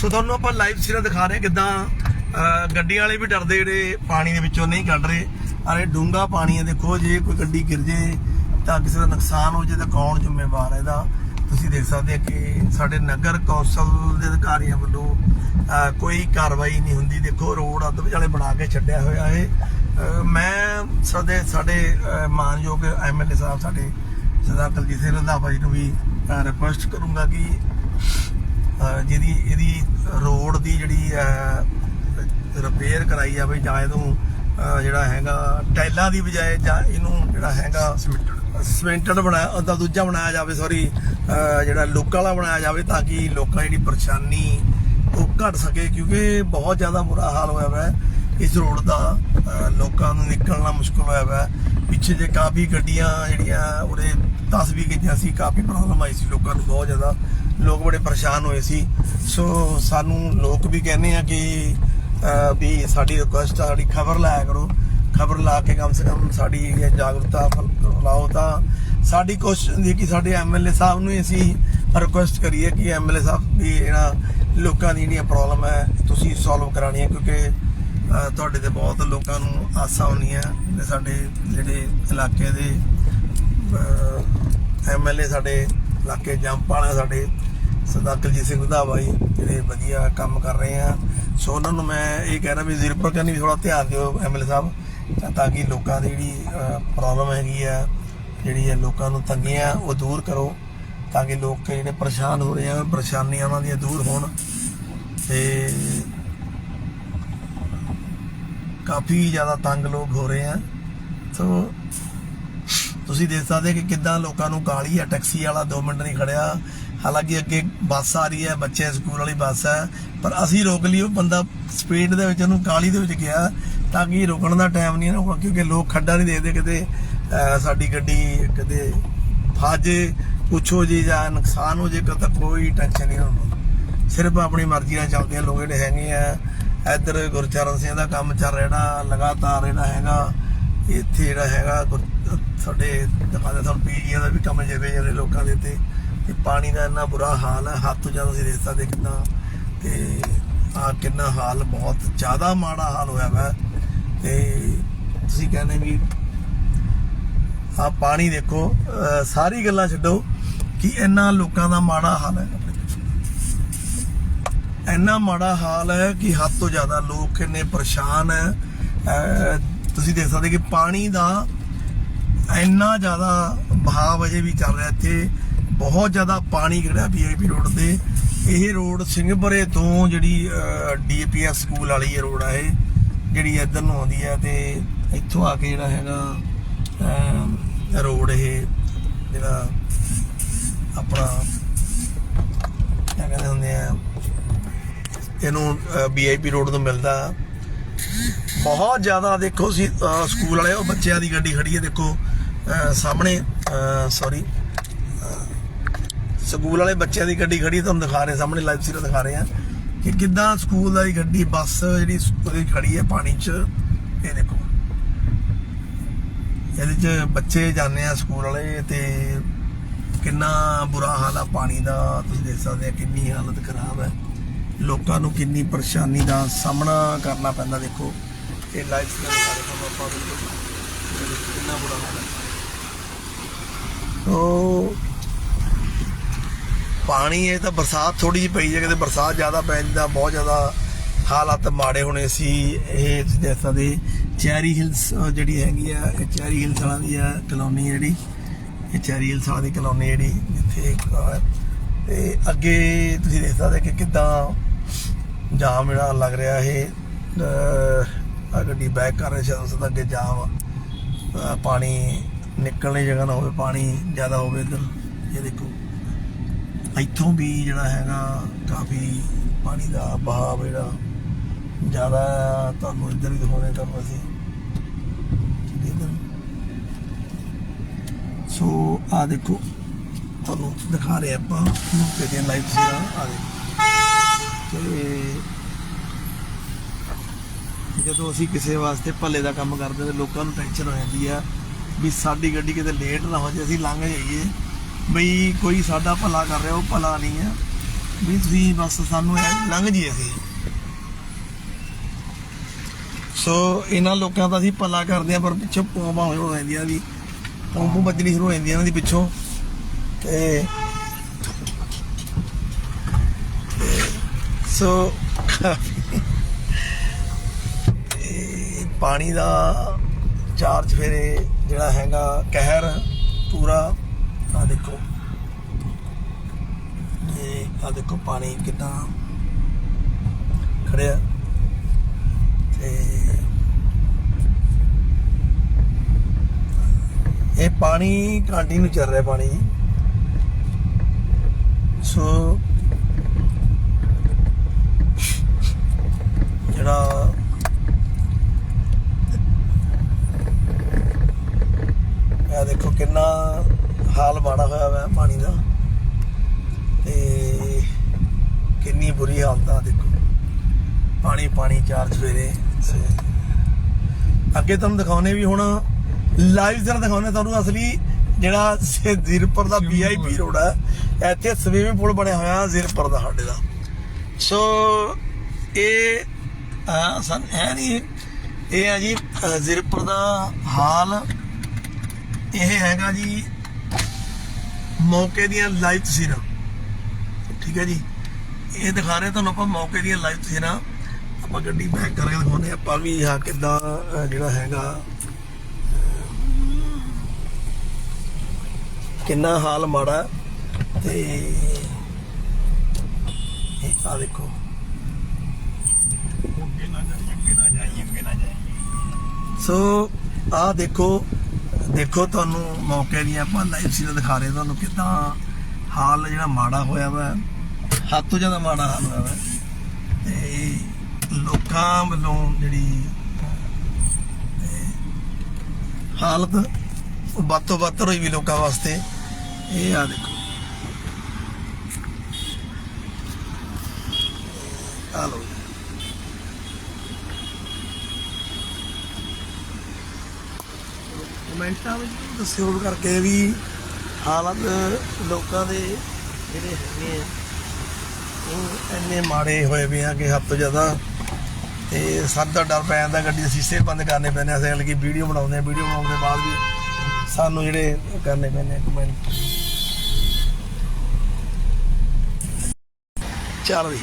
ਸੋ ਤੁਹਾਨੂੰ ਆਪਾਂ ਲਾਈਵ ਸਿਰਾ ਦਿਖਾ ਰਹੇ ਹਾਂ ਕਿਦਾਂ ਗੱਡੀਆਂ ਵਾਲੇ ਵੀ ਡਰਦੇ ਜਿਹੜੇ ਪਾਣੀ ਦੇ ਵਿੱਚੋਂ ਨਹੀਂ ਕੱਢ ਰਹੇ। ਅਰੇ ਡੂੰਗਾ ਪਾਣੀ ਹੈ ਦੇਖੋ ਜੇ ਕੋਈ ਗੱਡੀ ਗਿਰ ਜੇ ਤਾਂ ਕਿਸੇ ਦਾ ਨੁਕਸਾਨ ਹੋ ਜੇ ਤਾਂ ਕੌਣ ਜ਼ਿੰਮੇਵਾਰ ਹੈ ਇਹਦਾ? ਤੁਸੀਂ ਦੇਖ ਸਕਦੇ ਹੋ ਕਿ ਸਾਡੇ ਨਗਰ ਕੌਂਸਲ ਦੇ ਅਧਿਕਾਰੀਆਂ ਵੱਲੋਂ ਕੋਈ ਕਾਰਵਾਈ ਨਹੀਂ ਹੁੰਦੀ। ਦੇਖੋ ਰੋਡ ਅੱਧ ਵਿਚਾਲੇ ਬਣਾ ਕੇ ਛੱਡਿਆ ਹੋਇਆ ਹੈ ਮੈਂ ਸਾਡੇ ਸਾਡੇ ਅਹ, ਮਾਨਯੋਗ ਐਮਐਲਏ ਸਾਹਿਬ ਸਾਡੇ ਸਰਦਾਰ ਕੁਲਜੀਤ ਸਿੰਘ ਰੰਧਾਵਾ ਜੀ ਨੂੰ ਵੀ ਰਿਕੁਐਸਟ ਕਰੂੰਗਾ ਕਿ ਜਿਹਦੀ, ਇਹਦੀ ਰੋਡ ਦੀ ਜਿਹੜੀ ਰਿਪੇਅਰ ਕਰਾਈ ਜਾਵੇ ਜਾਂ ਇਹਨੂੰ ਜਿਹੜਾ ਹੈਗਾ ਟਾਈਲਾਂ ਦੀ ਬਜਾਏ ਜਾਂ ਇਹਨੂੰ ਜਿਹੜਾ ਹੈਗਾ ਸਿਮੈਂਟਡ ਬਣਾਇਆ, ਉਹਦਾ ਦੂਜਾ ਬਣਾਇਆ ਜਾਵੇ ਸੌਰੀ ਜਿਹੜਾ ਲੋਕਾਂ ਵਾਲਾ ਬਣਾਇਆ ਜਾਵੇ ਤਾਂ ਕਿ ਲੋਕਾਂ ਦੀ ਜਿਹੜੀ ਪਰੇਸ਼ਾਨੀ ਉਹ ਘਟ ਸਕੇ, ਕਿਉਂਕਿ ਬਹੁਤ ਜ਼ਿਆਦਾ ਬੁਰਾ ਹਾਲ ਹੋਇਆ ਹੋਇਆ ਇਸ ਰੋਡ ਦਾ ਲੋਕਾਂ ਨੂੰ ਨਿਕਲਣਾ ਮੁਸ਼ਕਲ ਹੋਇਆ ਹੋਇਆ ਪਿੱਛੇ ਜੇ ਕਾਫੀ ਗੱਡੀਆਂ ਜਿਹੜੀਆਂ ਉਰੇ 10 ਵੀ ਗਈਆਂ ਸੀ, ਕਾਫੀ ਪ੍ਰੋਬਲਮ ਆਈ ਸੀ ਲੋਕਾਂ ਨੂੰ ਬਹੁਤ ਜ਼ਿਆਦਾ। ਲੋਕ ਬੜੇ ਪਰੇਸ਼ਾਨ ਹੋਏ ਸੀ। ਸੋ ਸਾਨੂੰ ਲੋਕ ਵੀ ਕਹਿੰਦੇ ਆ ਕਿ ਵੀ ਸਾਡੀ ਰਿਕੁਐਸਟ ਆ ਸਾਡੀ ਖਬਰ ਲਾਇਆ ਕਰੋ। ਖਬਰ ਲਾ ਕੇ ਕਮ ਸੇ ਕਮ ਸਾਡੀ ਇਹ ਜਾਗਰੂਕਤਾ ਫੈਲਾਓ ਤਾਂ ਸਾਡੀ ਕੋਸ਼ਿਸ਼ ਹੁੰਦੀ ਹੈ ਕਿ ਸਾਡੇ ਐਮਐਲਏ ਸਾਹਿਬ ਨੂੰ ਅਸੀਂ ਰਿਕੁਐਸਟ ਕਰੀਏ ਕਿ ਐਮਐਲਏ ਸਾਹਿਬ ਵੀ ਇਹਨਾਂ ਲੋਕਾਂ ਦੀ ਜਿਹੜੀਆਂ ਪ੍ਰੋਬਲਮ ਹੈ, ਤੁਸੀਂ ਸੋਲਵ ਕਰਾਣੀ ਹੈ ਕਿਉਂਕਿ ਤੁਹਾਡੇ ਤੇ ਬਹੁਤ ਲੋਕਾਂ ਨੂੰ ਆਸਾਂ ਹੁੰਦੀਆਂ ਨੇ ਸਾਡੇ ਜਿਹੜੇ ਇਲਾਕੇ ਦੇ ਐਮਐਲਏ ਸਾਡੇ ਇਲਾਕੇ ਜੰਪਾਲਾ ਸਾਡੇ। ਸਰਦਾਰ ਕੁਲਜੀਤ ਸਿੰਘ ਰੰਧਾਵਾ ਜੀ, ਜਿਹੜੇ ਵਧੀਆ ਕੰਮ ਕਰ ਰਹੇ ਆ। ਸੋ ਉਹਨਾਂ ਨੂੰ ਮੈਂ ਇਹ ਕਹਿ ਰਿਹਾ ਵੀ ਜ਼ੀਰੋ ਕਰਨੀ ਵੀ ਥੋੜਾ ਧਿਆਨ ਦਿਓ ਐਮਐਲਏ ਸਾਹਿਬ, ਤਾਂ- ਕਿ ਲੋਕਾਂ ਦੀ ਜਿਹੜੀ ਪ੍ਰੋਬਲਮ ਹੈਗੀ ਆ, ਜਿਹੜੀ ਹੈ ਲੋਕਾਂ ਨੂੰ ਤੰਗੀਆਂ ਉਹ ਦੂਰ ਕਰੋ, ਤਾਂ ਕਿ ਲੋਕ ਜਿਹੜੇ ਪਰੇਸ਼ਾਨ ਹੋ ਰਹੇ ਆ, ਪਰੇਸ਼ਾਨੀਆਂ ਉਹਨਾਂ ਦੀਆਂ ਦੂਰ ਹੋਣ। ਤੇ ਕਾਫੀ ਜ਼ਿਆਦਾ ਤੰਗ ਲੋਕ ਹੋ ਰਹੇ ਆ। ਸੋ ਤੁਸੀਂ ਦੇਖ ਸਕਦੇ ਕਿ ਕਿੱਦਾਂ ਲੋਕਾਂ ਨੂੰ ਗਾਲੀ ਆ, ਟੈਕਸੀ ਵਾਲਾ 2 ਮਿੰਟ ਨਹੀਂ ਖੜਿਆ। ਹਾਲਾਂਕਿ ਅੱਗੇ ਬੱਸ ਆ ਰਹੀ ਹੈ, ਬੱਚੇ ਸਕੂਲ ਵਾਲੀ ਬੱਸ ਹੈ, ਪਰ ਅਸੀਂ ਰੋਕ ਲਈ ਉਹ ਬੰਦਾ ਸਪੀਡ ਦੇ ਵਿੱਚ ਉਹਨੂੰ ਕਾਲੀ ਦੇ ਵਿੱਚ ਗਿਆ ਤਾਂ ਕਿ ਰੁਕਣ ਦਾ ਟਾਈਮ ਨਹੀਂ ਨਾ ਕਿਉਂਕਿ ਲੋਕ ਖੱਡਾ ਨਹੀਂ ਦੇਖਦੇ ਕਿਤੇ ਸਾਡੀ ਗੱਡੀ ਕਿਤੇ ਫਾਜੇ ਪੁੱਛੋ ਜੀ ਜਾਂ ਨੁਕਸਾਨ ਹੋ ਜੇ ਤਾਂ ਕੋਈ ਟੈਨਸ਼ਨ ਨਹੀਂ ਉਹਨਾਂ ਸਿਰਫ ਆਪਣੀ ਮਰਜ਼ੀ ਨਾਲ ਚੱਲਦੇ ਆ, ਲੋਕ ਜਿਹੜੇ ਹੈਗੇ ਆ, ਇੱਧਰ ਗੁਰਚਰਨ ਸਿੰਘ ਦਾ ਕੰਮ ਚੱਲ ਰਿਹਾ ਜਿਹੜਾ ਲਗਾਤਾਰ ਜਿਹੜਾ ਹੈਗਾ, ਇੱਥੇ ਜਿਹੜਾ ਹੈਗਾ ਗੁਰ- ਸਾਡੇ ਦਿਖਾਦੇ ਤੁਹਾਨੂੰ ਪੀਜੀਆਂ ਦਾ ਵੀ ਕੰਮ ਜਿਵੇਂ ਜਿਹੜੇ ਲੋਕਾਂ ਦੇ ਤੇ ਤੇ ਪਾਣੀ ਦਾ ਇੰਨਾ ਬੁਰਾ ਹਾਲ ਹੈ ਹੱਥ ਤੋਂ ਜ਼ਿਆਦਾ ਅਸੀਂ ਦੇਖ ਸਕਦੇ ਤੇ ਆ ਕਿੰਨਾ ਹਾਲ, ਬਹੁਤ ਜ਼ਿਆਦਾ ਮਾੜਾ ਹਾਲ ਹੋਇਆ ਵਾ। ਤੇ ਤੁਸੀਂ ਕਹਿੰਦੇ ਵੀ ਆ ਪਾਣੀ ਦੇਖੋ ਸਾਰੀ ਗੱਲਾਂ ਛੱਡੋ ਕਿ ਇੰਨਾ ਲੋਕਾਂ ਦਾ ਮਾੜਾ ਹਾਲ ਹੈ। ਇੰਨਾ ਮਾੜਾ ਹਾਲ ਹੈ ਕਿ ਹੱਦ ਤੋਂ ਜ਼ਿਆਦਾ ਲੋਕ ਇੰਨੇ ਪਰੇਸ਼ਾਨ ਹੈ। ਤੁਸੀਂ ਦੇਖ ਸਕਦੇ ਕਿ ਪਾਣੀ ਦਾ ਇੰਨਾ ਜ਼ਿਆਦਾ ਬਹਾਵ ਅਜੇ ਵੀ ਚੱਲ ਰਿਹਾ ਇੱਥੇ। ਬਹੁਤ ਜ਼ਿਆਦਾ ਪਾਣੀ ਖੜਾ ਵੀਆਈਪੀ ਰੋਡ ਤੇ, ਇਹ ਰੋਡ ਸਿੰਘਪੁਰੇ ਤੋਂ ਜਿਹੜੀ ਡੀਪੀਐਸ ਸਕੂਲ ਵਾਲੀ ਇਹ ਰੋਡ ਆ ਇਹ, ਜਿਹੜੀ ਇੱਧਰ ਨੂੰ ਆਉਂਦੀ ਹੈ ਤੇ ਇੱਥੋਂ ਆ ਕੇ ਜਿਹੜਾ ਹੈਗਾ ਰੋਡ ਇਹ, ਜਿਹੜਾ ਆਪਣਾ ਕੀ ਕਹਿੰਦੇ ਹੁੰਦੇ ਆ, ਇਹਨੂੰ ਵੀਆਈਪੀ ਰੋਡ ਤੋਂ ਮਿਲਦਾ। ਬਹੁਤ ਜ਼ਿਆਦਾ ਦੇਖੋ ਸੀ ਸਕੂਲ ਵਾਲੇ, ਉਹ ਬੱਚਿਆਂ ਦੀ ਗੱਡੀ ਖੜੀ ਹੈ ਦੇਖੋ ਸਾਹਮਣੇ ਸੌਰੀ ਸਕੂਲ ਵਾਲੇ ਬੱਚਿਆਂ ਦੀ ਗੱਡੀ ਖੜੀ ਤੁਹਾਨੂੰ ਦਿਖਾ ਰਹੇ ਸਾਹਮਣੇ ਲਾਈਵ ਸੀਰਾ ਦਿਖਾ ਰਹੇ ਆ ਕਿ ਕਿੱਦਾਂ ਸਕੂਲ ਵਾਲੀ ਗੱਡੀ, ਬੱਸ ਜਿਹੜੀ ਉਹਦੀ ਖੜੀ ਹੈ ਪਾਣੀ 'ਚ, ਇਹ ਦੇਖੋ। ਇਹਦੇ 'ਚ ਬੱਚੇ ਜਾਂਦੇ ਆ ਸਕੂਲ ਵਾਲੇ ਤੇ ਕਿੰਨਾ ਬੁਰਾ ਹਾਲ ਆ, ਪਾਣੀ ਦਾ ਤੁਸੀਂ ਦੇਖ ਸਕਦੇ ਆ ਕਿੰਨੀ ਹਾਲਤ ਖਰਾਬ ਹੈ ਲੋਕਾਂ ਨੂੰ ਕਿੰਨੀ ਪਰੇਸ਼ਾਨੀ ਦਾ ਸਾਹਮਣਾ ਕਰਨਾ ਪੈਂਦਾ, ਦੇਖੋ। ਇਹ ਲਾਈਫ ਦਾ ਸਾਰੇ ਕੰਮ ਆਪਾਂ ਬਿਲਕੁਲ ਕਿੰਨਾ ਬੁਰਾ ਹਾਲ ਹੈ ਤੋ ਪਾਣੀ ਇਹ ਤਾਂ ਬਰਸਾਤ ਥੋੜੀ ਜਿਹੀ ਪਈ ਹੈ, ਕਿਤੇ ਬਰਸਾਤ ਜ਼ਿਆਦਾ ਪੈ ਜਾਂਦਾ ਬਹੁਤ ਜ਼ਿਆਦਾ ਹਾਲਾਤ ਮਾੜੇ ਹੋਣੇ ਸੀ। ਇਹ ਤੁਸੀਂ ਦੇਖ ਸਕਦੇ ਚੈਰੀ ਹਿਲਸ ਜਿਹੜੀ ਹੈਗੀ ਆ, ਇਹ ਚੈਰੀ ਹਿਲਸ ਵਾਲਾ ਦੀ ਆ ਕਲੋਨੀ ਜਿਹੜੀ। ਇਹ ਚੈਰੀ ਹਿਲਸ ਵਾਲਾ ਦੀ ਕਲੋਨੀ ਜਿਹੜੀ, ਜਿੱਥੇ ਇੱਕ ਤੇ ਅੱਗੇ ਤੁਸੀਂ ਦੇਖ ਸਕਦੇ ਕਿ ਕਿੱਦਾਂ ਜਾਮ ਜਿਹੜਾ ਲੱਗ ਰਿਹਾ ਇਹ ਆ ਗੱਡੀ ਬੈਕ ਕਰ ਰਹੀ ਸ਼ਾਇਦ ਉਸ ਦਾ ਅੱਗੇ ਜਾਮ ਪਾਣੀ ਨਿਕਲਣ ਦੀ ਜਗ੍ਹਾ ਨਾ ਹੋਵੇ, ਪਾਣੀ ਜ਼ਿਆਦਾ ਹੋਵੇ ਇੱਧਰ। ਇਹ ਦੇਖੋ। ਇੱਥੋਂ ਵੀ ਜਿਹੜਾ ਹੈਗਾ ਕਾਫੀ ਪਾਣੀ ਦਾ ਬਹਾਵ ਜਿਹੜਾ ਜ਼ਿਆਦਾ ਤੁਹਾਨੂੰ ਇੱਧਰ ਵੀ ਦਿਖਾਉਣੇ ਤੁਹਾਨੂੰ ਅਸੀਂ। ਇੱਧਰ। ਸੋ ਆ ਦੇਖੋ, ਤੁਹਾਨੂੰ ਦਿਖਾ ਰਹੇ ਆਪਾਂ ਮੌਕੇ ਦੀਆਂ ਲਾਈਵ ਸੀਗਾ। ਆ ਦੇਖੋ। ਤੇ ਜਦੋਂ ਅਸੀਂ ਕਿਸੇ ਵਾਸਤੇ ਭਲੇ ਦਾ ਕੰਮ ਕਰਦੇ ਤੇ ਲੋਕਾਂ ਨੂੰ ਟੈਨਸ਼ਨ ਹੋ ਜਾਂਦੀ ਆ ਵੀ ਸਾਡੀ ਗੱਡੀ ਕਿਤੇ ਲੇਟ ਨਾ ਹੋ ਜਾਏ ਅਸੀਂ ਲੰਘ ਜਾਈਏ। ਬਈ ਕੋਈ ਸਾਡਾ ਭਲਾ ਕਰ ਰਿਹਾ, ਉਹ ਭਲਾ ਨਹੀਂ ਆ ਵੀ ਤੁਸੀਂ ਬਸ ਸਾਨੂੰ ਐਂ ਲੰਘ ਜੀ ਅਸੀਂ। ਸੋ ਇਹਨਾਂ ਲੋਕਾਂ ਦਾ ਅਸੀਂ ਭਲਾ ਕਰਦੇ ਆ ਪਰ ਪਿੱਛੋਂ ਪੌਂਪਾਂ ਹੋ ਜਾਂਦੀਆਂ ਵੀ। ਪੌਂਪੂ ਬੱਜਣੀ ਸ਼ੁਰੂ ਹੋ ਜਾਂਦੀਆਂ ਇਹਨਾਂ ਦੀ ਪਿੱਛੋਂ। ਤੇ ਸੋ ਪਾਣੀ ਦਾ ਚਾਰਜ ਫੇਰੇ ਜਿਹੜਾ ਹੈਗਾ, ਕਹਿਰ ਪੂਰਾ ਆ ਦੇਖੋ। ਇਹ ਆ ਦੇਖੋ ਪਾਣੀ ਕਿੰਨਾ ਖੜਿਆ। ਤੇ ਇਹ ਪਾਣੀ ਕੰਟੀਨਿਊ ਚੱਲ ਰਿਹਾ ਪਾਣੀ। ਸੋ ਜਿਹੜਾ ਇਹ ਦੇਖੋ ਕਿੰਨਾ ਹਾਲ ਮਾੜਾ ਹੋਇਆ ਹੋਇਆ ਪਾਣੀ ਦਾ ਤੇ ਕਿੰਨੀ ਬੁਰੀ ਹਾਲਤ ਆ ਦੇਖੋ ਪਾਣੀ ਪਾਣੀ ਚਾਰ ਸਵੇਰੇ ਅੱਗੇ ਤੁਹਾਨੂੰ ਦਿਖਾਉਨੇ ਵੀ ਹੁਣ ਲਾਈਵ ਜਰਾ ਦਿਖਾਉਨੇ ਤੁਹਾਨੂੰ ਅਸਲੀ ਜਿਹੜਾ ਜ਼ੀਰਪੁਰ ਦਾ ਵੀਆਈਪੀ ਰੋਡ ਹੈ ਇੱਥੇ ਸਵੀਮਿੰਗ ਪੂਲ ਬਣਿਆ ਹੋਇਆ ਜ਼ੀਰਪੁਰ ਦਾ ਸਾਡੇ ਦਾ। ਸੋ ਇਹ ਆ ਸਨ ਹੈ ਨਹੀਂ ਇਹ ਹੈ ਜੀ ਜ਼ੀਰਪੁਰ ਦਾ ਹਾਲ। ਇਹ ਹੈਗਾ ਜੀ ਮੌਕੇ ਦੀਆਂ ਲਾਈਵ ਤਸਵੀਰਾਂ। ਠੀਕ ਹੈ ਜੀ? ਇਹ ਦਿਖਾ ਰਹੇ ਤੁਹਾਨੂੰ ਆਪਾਂ ਮੌਕੇ ਦੀਆਂ ਲਾਈਵ ਤਸਵੀਰਾਂ। ਆਪਾਂ ਗੱਡੀ ਪੈਕ ਕਰਕੇ ਦਿਖਾਉਂਦੇ ਆਪਾਂ ਵੀ ਆ ਕਿੱਦਾਂ ਜਿਹੜਾ ਹੈਗਾ ਕਿੰਨਾ ਹਾਲ ਮਾੜਾ ਤੇ ਇਹ ਆ ਦੇਖੋ। ਸੋ ਆ ਦੇਖੋ ਦੇਖੋ ਤੁਹਾਨੂੰ ਮੌਕੇ ਦੀਆਂ ਆਪਾਂ ਲਾਈਵ ਸੀਨ ਦਿਖਾ ਰਹੇ ਤੁਹਾਨੂੰ ਕਿਦਾਂ ਹਾਲ ਜਿਹੜਾ ਮਾੜਾ ਹੋਇਆ ਵਾ, ਹੱਦ ਤੋਂ ਜ਼ਿਆਦਾ ਮਾੜਾ ਹਾਲ ਹੋਇਆ ਵਾ। ਲੋਕਾਂ ਵੱਲੋਂ ਜਿਹੜੀ ਹਾਲਤ ਉਹ ਵੱਧ ਤੋਂ ਵੱਧ ਹੋਈ ਵੀ ਲੋਕਾਂ ਵਾਸਤੇ। ਇਹ ਆ ਦੇਖੋ। ਆ ਲੋ ਕਮੈਂਟਾਂ ਵਿੱਚ ਦੱਸਿਓ ਕਰਕੇ ਵੀ ਹਾਲਤ ਲੋਕਾਂ ਦੇ ਜਿਹੜੇ ਹੈਗੇ ਆ, ਉਹ ਇੰਨੇ ਮਾੜੇ ਹੋਏ ਵੀ ਆ ਕਿ ਹੱਦ ਤੋਂ ਜ਼ਿਆਦਾ ਤੇ ਸਭ ਦਾ ਡਰ ਪੈ ਜਾਂਦਾ, ਗੱਡੀ ਦੇ ਸ਼ੀਸ਼ੇ ਬੰਦ ਕਰਨੇ ਪੈਂਦੇ ਆ ਅਸਲ ਕੀ ਵੀਡੀਓ ਬਣਾਉਂਦੇ ਆ, ਵੀਡੀਓ ਬਣਾਉਣ ਦੇ ਬਾਅਦ ਵੀ ਸਾਨੂੰ ਜਿਹੜੇ ਕਰਨੇ ਪੈਂਦੇ ਆ ਕਮੈਂਟ ਚੱਲ ਵੀ।